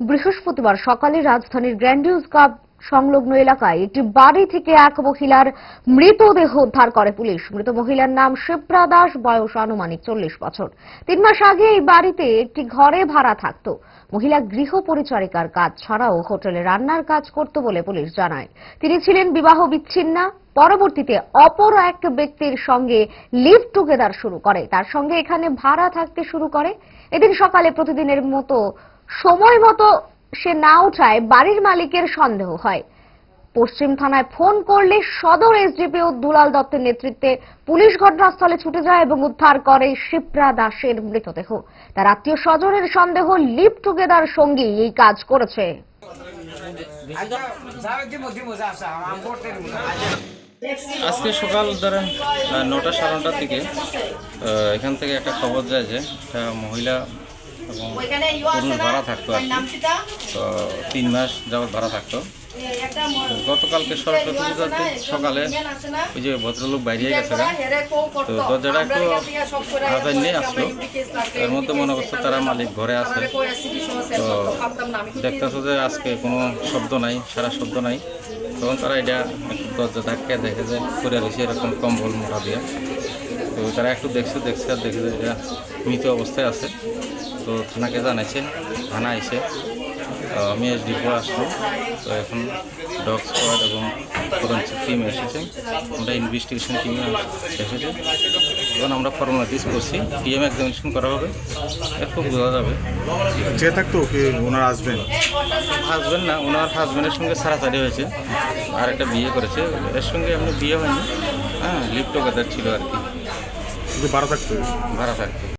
বৃহস্পতিবার সকালে রাজধানীর গ্র্যান্ডিউজ কাপ সংলগ্ন এলাকায় একটি বাড়ি থেকে এক মহিলার মৃতদেহ উদ্ধার করে পুলিশ। মৃত মহিলার নাম শিপ্রা দাস, বয়স আনুমানিক চল্লিশ বছর। তিন মাস আগে এই বাড়িতে একটি ঘরে ভাড়া থাকত। মহিলা গৃহ পরিচারিকার কাজ ছাড়াও হোটেলে রান্নার কাজ করত বলে পুলিশ জানায়। তিনি ছিলেন বিবাহ বিচ্ছিন্না। পরবর্তীতে অপর এক ব্যক্তির সঙ্গে লিভ টুগেদার শুরু করে। তার সঙ্গে এখানে ভাড়া থাকতে শুরু করে। এদিন সকালে প্রতিদিনের মতো সময় মতো সে না উঠায় বাড়ির মালিকের সন্দেহ হয়। পশ্চিম থানায় ফোন করলে সদর এসডিপিও দুলাল দত্তের নেতৃত্বে পুলিশ ঘটনাস্থলে ছুটে যায় এবং উদ্ধার করে শিপ্রা দাসের মৃতদেহ। তার আত্মীয় স্বজনের সন্দেহ লিপ টুগেদার সঙ্গী এই কাজ করেছে। আজকে সকাল ধরেন নটা সাড়ে নটার দিকে এখান থেকে একটা খবর যায় যে, একটা মহিলা এবং পুরুষ ভাড়া থাকতো আর কি। তো তিন মাস যাবৎ ভাড়া থাকতো। গতকালকে সরস্বতী দিন সকালে ওই যে ভদ্রলোক বাইরে গেছে তো দরজাটা একটু হাতায় নিয়ে আসলো। এর মধ্যে মনে করছে তারা মালিক ঘরে আছে। তো দেখতেছে যে আজকে কোনো শব্দ নাই সারা শব্দ নাই। তখন তারা এটা একটু দরজা ধাক্কা দেখে যে করে রয়েছে এরকম কম্বল মোটা দিয়ে। তো তারা একটু দেখছে দেখছে আর দেখে যে এটা মৃত অবস্থায় আছে। তো থানাকে জানাইছে থানা এসে তো আমি এস ডিপো আসলাম তো এখন ডগ স্কোয়াড এবং ফরেন্সিক টিম এসেছে। আমরা ইনভেস্টিগেশন টিমে এসেছে। এখন আমরা ফর্মালিটিস করছি। পিএম এক্সামিনেশন করা হবে। এরপর বোঝা যাবে। যে থাকতো কি ওনার আসবেন হাজব্যান্ড না ওনার হাজব্যান্ডের সঙ্গে ছাড়াছাড়ি হয়েছে। আর একটা বিয়ে করেছে। এর সঙ্গে এমনি বিয়ে হয়নি। হ্যাঁ লিপ টুগেদার ছিল আর কি। ভাড়া থাকতো। ভাড়া থাকতো।